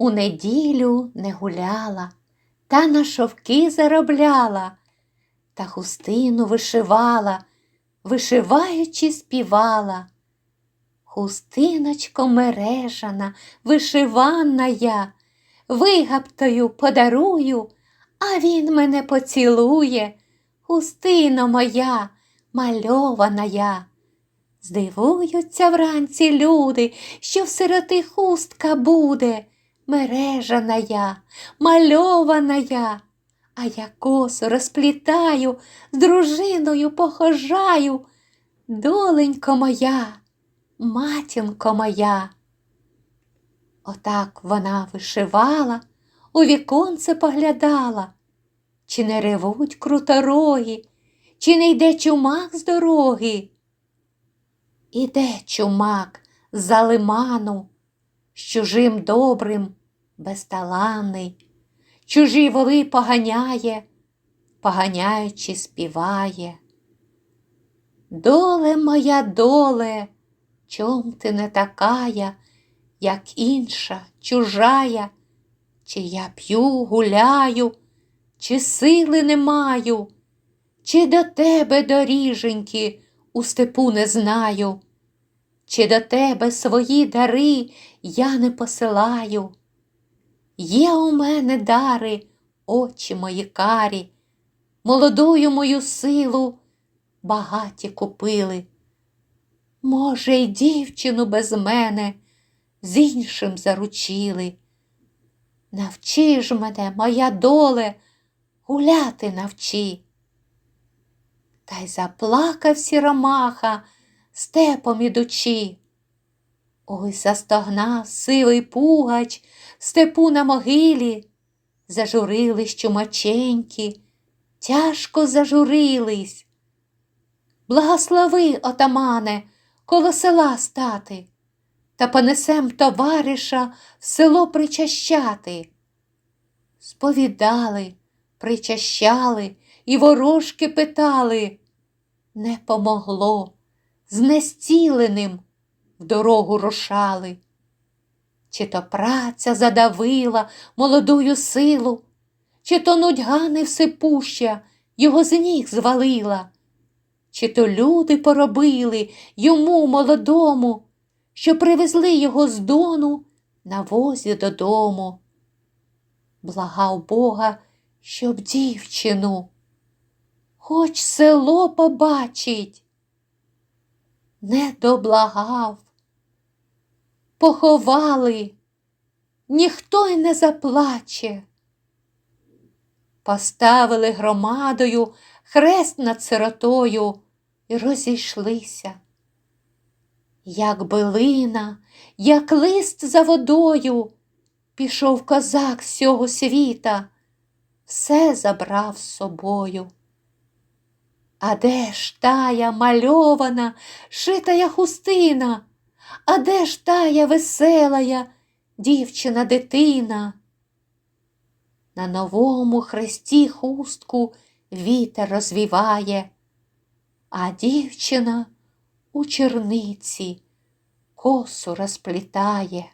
У неділю не гуляла, та на шовки заробляла, та хустину вишивала, вишиваючи співала. Хустиночко мережана, вишиванна я, вигаптою подарую, а він мене поцілує. Хустино моя, мальована я. Здивуються вранці люди, що в сироти хустка буде. Мережана я, мальована я, а я косу розплітаю, з дружиною похожаю. Доленько моя, матінко моя. Отак вона вишивала, у віконце поглядала, чи не ревуть круторогі, чи не йде чумак з дороги. Іде чумак за лиману, з чужим добрим, безталанний, чужі воли поганяє, поганяючи, співає. Доле моя доле, чом ти не такая, як інша, чужая, чи я п'ю, гуляю, чи сили не маю, чи до тебе, доріженьки, у степу не знаю, чи до тебе свої дари я не посилаю. Є у мене дари, очі мої карі, молодую мою силу багаті купили. Може, й дівчину без мене з іншим заручили. Навчи ж мене, моя доле, гуляти навчи. Та й заплакав сіромаха, степом ідучи. Ой, застогнав сивий пугач степу на могилі, зажурились чумаченьки, тяжко зажурились. Благослови, отамане, коло села стати, та понесем товариша в село причащати. Сповідали, причащали і ворожки питали. Не помогло, знестіленим в дорогу рушали. Чи то праця задавила молодую силу, чи то нудьга невсипуща його з ніг звалила, чи то люди поробили йому молодому, що привезли його з дону на возі додому. Благав Бога, щоб дівчину, хоч село побачить, не доблагав. Поховали, ніхто й не заплаче. Поставили громадою хрест над сиротою і розійшлися. Як билина, як лист за водою, пішов козак з цього світа, все забрав з собою. А де ж тая мальована, шитая хустина? А де ж тая веселая дівчина дитина? На новому хресті хустку вітер розвіває, а дівчина у черниці косу розплітає.